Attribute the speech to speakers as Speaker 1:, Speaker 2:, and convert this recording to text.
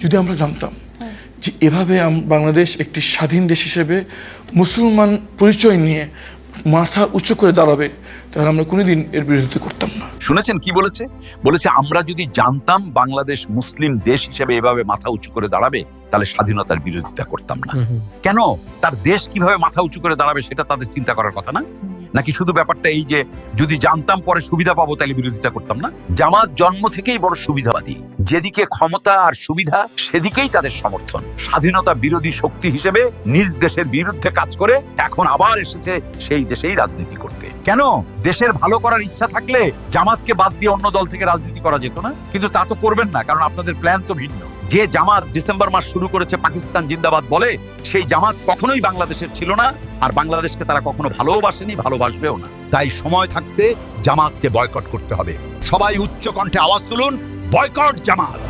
Speaker 1: যদি আমরা জানতাম যে এভাবে আম- বাংলাদেশ একটি স্বাধীন দেশ হিসেবে মুসলমান পরিচয় নিয়ে মাথা উঁচু করে দাঁড়াবে তাহলে আমরা কোনোদিন এর বিরোধিতা করতাম না।
Speaker 2: শুনেছেন কি বলেছে? বলেছে আমরা যদি জানতাম বাংলাদেশ মুসলিম দেশ হিসেবে এভাবে মাথা উঁচু করে দাঁড়াবে তাহলে স্বাধীনতার বিরোধিতা করতাম না। কেন? তার দেশ কীভাবে মাথা উঁচু করে দাঁড়াবে সেটা তাদের চিন্তা করার কথা না? নাকি শুধু ব্যাপারটা এই যে যদি জানতাম পরে সুবিধা পাবো তাহলে বিরোধিতা করতাম না? জামাত জন্ম থেকেই বড় সুবিধাবাদী। যেদিকে ক্ষমতা আর সুবিধা, সেদিকেই তাদের সমর্থন। স্বাধীনতা বিরোধী শক্তি হিসেবে নিজ দেশের বিরুদ্ধে কাজ করে এখন আবার এসেছে সেই দেশেই রাজনীতি করতে। কেন? দেশের ভালো করার ইচ্ছা থাকলে জামাতকে বাদ দিয়ে অন্য দল থেকে রাজনীতি করা যেত না? কিন্তু তা তো করবেন না, কারণ আপনাদের প্ল্যান তো ভিন্ন। যে জামাত ডিসেম্বর মাস শুরু করেছে পাকিস্তান জিন্দাবাদ বলে, সেই জামাত কখনোই বাংলাদেশের ছিল না, আর বাংলাদেশকে তারা কখনো ভালোবাসেনি, ভালোবাসবেও না। তাই সময় থাকতে জামাতকে বয়কট করতে হবে। সবাই উচ্চ কণ্ঠে আওয়াজ তুলুন বয়কট জামাত।